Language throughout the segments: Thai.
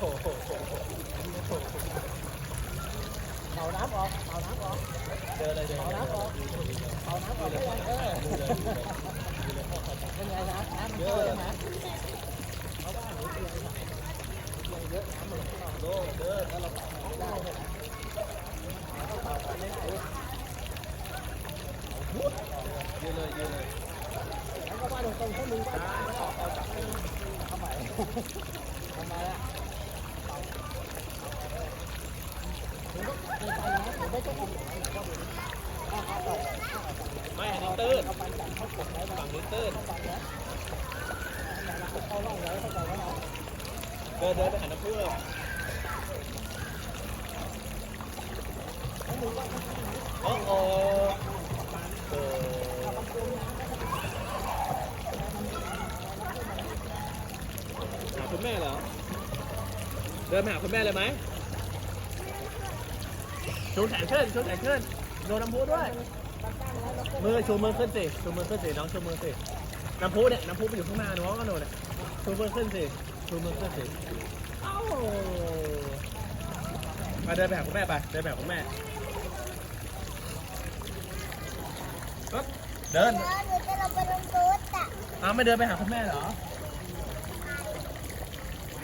โหโหโหโหเป่าน้ำออกเป่าน้ำออกเดินเลยเดินเป่าน้ำอ ไม่ต้องกลัวหนูก็ดูถ้าเขาต่อยไม่อันนี้ตื้นฝั่งนี้ตื้นเดินเดินไปหาน้ำพุเลยโอ้โหหาคุณแม่เหรอ เดินไปหาคุณแม่เลยไหม ชูแขนขึ้นชูแขนขึ้นโดนน้ำพุด้วย มือชูมือขึ้นสิชูมือขึ้นสิน้องชูมือสิน้ำพุเนี่ยน้ำพุไปอยู่ข้างหน้าน้องก็โน่นเนี่ยชูมือขึ้นสิชูมือขึ้นสิเอ้ามาเดินไปหาคุณแม่ไปเดินไปหาคุณแม่ปึ๊บเดินแล้วหนูจะลงไปลงรถอะอ้าวไม่เดินไปหาคุณแม่เหรอ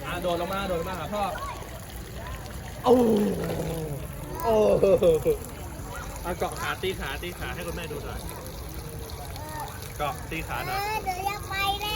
อ่าโดดลงมาโดดลงมาหาพ่อโอ้ โอ้เอาเกาะขาตีขาตีขาให้คุณแม่ดูหน่อย เกาะตีขาหเอน่อยอหนูอยากไปแล้